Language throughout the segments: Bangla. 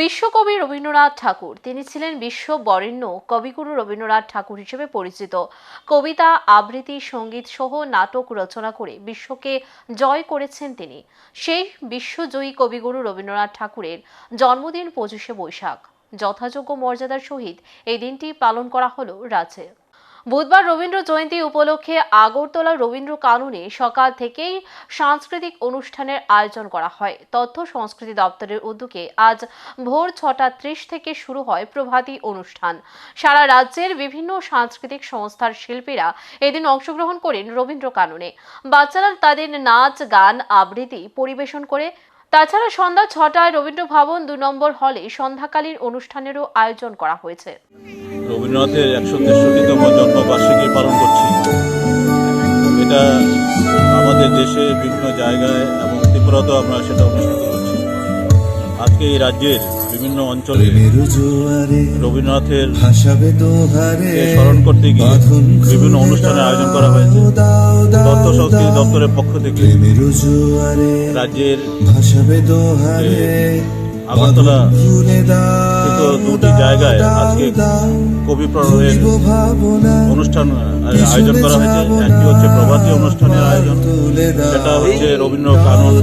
বিশ্বকবি রবীন্দ্রনাথ ঠাকুর। তিনি ছিলেন বিশ্ব বরেণ্য কবিগুরু রবীন্দ্রনাথ ঠাকুর হিসেবে পরিচিত। কবিতা, আবৃত্তি, সংগীত সহ নাটক রচনা করে বিশ্বকে জয় করেছেন তিনি। সেই বিশ্বজয়ী কবিগুরু রবীন্দ্রনাথ ঠাকুরের জন্মদিন পঁচিশে বৈশাখ। যথাযোগ্য মর্যাদার সহিত এই দিনটি পালন করা হল রাজ্যে। বুধবার রবীন্দ্র জয়ন্তী উপলক্ষে আগরতলা রবীন্দ্র কাননে সকাল থেকেই সাংস্কৃতিক অনুষ্ঠানের আয়োজন করা হয়। তথ্য সংস্কৃতি দপ্তরের উদ্যোগে আজ ভোর ছটা ত্রিশ থেকে শুরু হয় প্রভাতী অনুষ্ঠান। সারা রাজ্যের বিভিন্ন সাংস্কৃতিক সংস্থার শিল্পীরা এদিন অংশগ্রহণ করেন রবীন্দ্র কাননে। বাচ্চারা তাদের নাচ, গান, আবৃত্তি পরিবেশন করে তাছাড়া সন্ধ্যা ছটায় রবীন্দ্র ভবন দু নম্বর হলে সন্ধ্যাকালীন অনুষ্ঠানেরও আয়োজন করা হয়েছে। রবীন্দ্রনাথের একশো তেষট্টিতম জন্মবার্ষিকী পালন করছি। এটা আমাদের দেশে বিভিন্ন জায়গায় এবং ত্রিপুরাতেও আমরা সেটা অনুষ্ঠিত করছি। আজকে এই রাজ্যের বিভিন্ন অঞ্চলে রবীন্দ্রনাথের স্মরণ করতে গিয়ে বিভিন্ন অনুষ্ঠানের আয়োজন করা দপ্তরের পক্ষ থেকে রাজ্যের আগরতলা দুটি জায়গায় আজকে। কবি প্রণয়ের অনুষ্ঠান আয়োজন করা হয়েছে। একটি হচ্ছে প্রভাতী অনুষ্ঠানের আয়োজন। সেটা হচ্ছে রবীন্দ্র কানন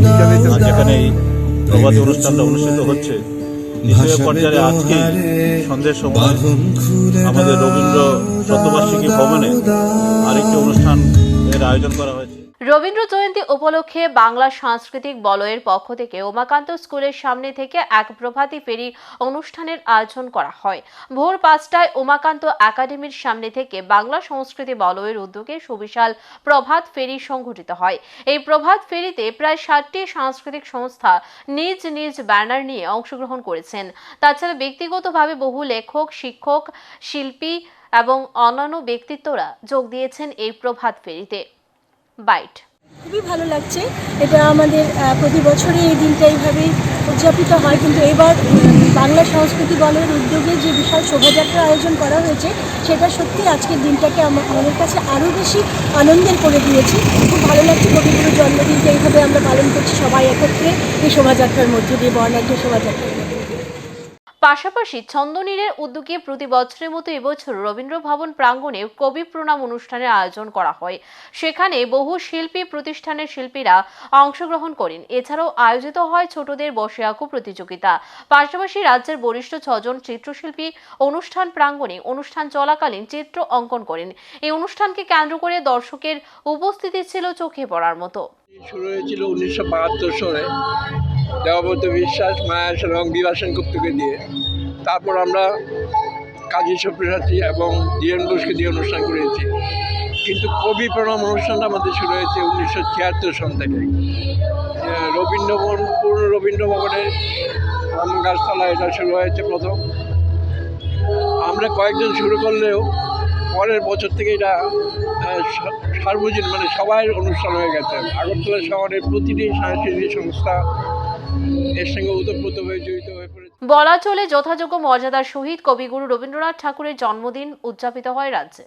যেখানে এই প্রভাতী অনুষ্ঠানটা অনুষ্ঠিত হচ্ছে। দ্বিতীয় পর্যায়ে আজকে সন্ধ্যের সময় আমাদের রবীন্দ্র শতবার্ষিকী ভবনে আরেকটি অনুষ্ঠান এর আয়োজন করা হয়েছে। রবীন্দ্র জয়ন্তী উপলক্ষে বাংলা সাংস্কৃতিক বলয়ের পক্ষ থেকে উমাকান্ত স্কুলের সামনে থেকে এক প্রভাতী ফেরি অনুষ্ঠানের আয়োজন করা হয়। ভোর পাঁচটায় উমাকান্ত একাডেমির সামনে থেকে বাংলা সংস্কৃতি বলয়ের উদ্যোগে সুবিশাল প্রভাত ফেরি সংঘটিত হয়। এই প্রভাত ফেরিতে প্রায় ষাটটি সাংস্কৃতিক সংস্থা নিজ নিজ ব্যানার নিয়ে অংশগ্রহণ করেছেন। তাছাড়া ব্যক্তিগতভাবে বহু লেখক, শিক্ষক, শিল্পী এবং অন্যান্য ব্যক্তিত্বরা যোগ দিয়েছেন এই প্রভাত ফেরিতে। বাইট। খুবই ভালো লাগছে। এটা আমাদের প্রতি বছরই এই দিনটা এইভাবেই উদযাপিত হয়। কিন্তু এবার বাংলা সংস্কৃতি বলের উদ্যোগে যে বিশাল শোভাযাত্রা আয়োজন করা হয়েছে, সেটা সত্যি আজকের দিনটাকে আমা- আমাদের কাছে আরও বেশি আনন্দের করে দিয়েছে। খুব ভালো লাগছে কবিগুরুর জন্মদিনটা এইভাবে আমরা পালন করছি সবাই একত্রে এই শোভাযাত্রার মধ্যে দিয়ে, বর্ণাঢ্য শোভাযাত্রার মধ্যে পাশাপাশি ছন্দনীরের উদ্যোগে প্রতি বছরের মতো এবছর রবীন্দ্র ভবন প্রাঙ্গণে কবি প্রণাম অনুষ্ঠানের আয়োজন করা হয়। সেখানে বহু শিল্পী, প্রতিষ্ঠানের শিল্পীরা অংশগ্রহণ করেন। এছাড়াও আয়োজিত হয় ছোটদের বসে আঁকো প্রতিযোগিতা। পাশাপাশি রাজ্যের বরিষ্ঠ ছজন চিত্রশিল্পী অনুষ্ঠান প্রাঙ্গণে অনুষ্ঠান চলাকালীন চিত্র অঙ্কন করেন। এই অনুষ্ঠানকে কেন্দ্র করে দর্শকের উপস্থিতি ছিল চোখে পড়ার মতো। শুরু হয়েছিল উনিশশো বাহাত্তর সালে। দেবব্রত বিশ্বাস, মায়া সেন এবং বিভা সেনগুপ্তকে দিয়ে। তারপর আমরা কাজী সব্যসাচী এবং ধীরেন বোসকে দিয়ে অনুষ্ঠান করেছি। কিন্তু কবি প্রণাম অনুষ্ঠানটা আমাদের শুরু হয়েছে উনিশশো ছিয়াত্তর সন থেকে। রবীন্দ্রভবন পুরনো রবীন্দ্র ভবনের আম গাছতলা এটা শুরু হয়েছে প্রথম। আমরা কয়েকজন শুরু করলেও পরের বছর থেকে এটা সার্বজনীন মানে সবাই অনুষ্ঠান হয়ে গেছে। আগরতলা শহরের প্রতিটি সাংস্কৃতিক সংস্থা বলা চলে যথাযোগ্য মর্যাদার সহিত কবিগুরু রবীন্দ্রনাথ ঠাকুরের জন্মদিন উদযাপিত হয় রাজ্যে।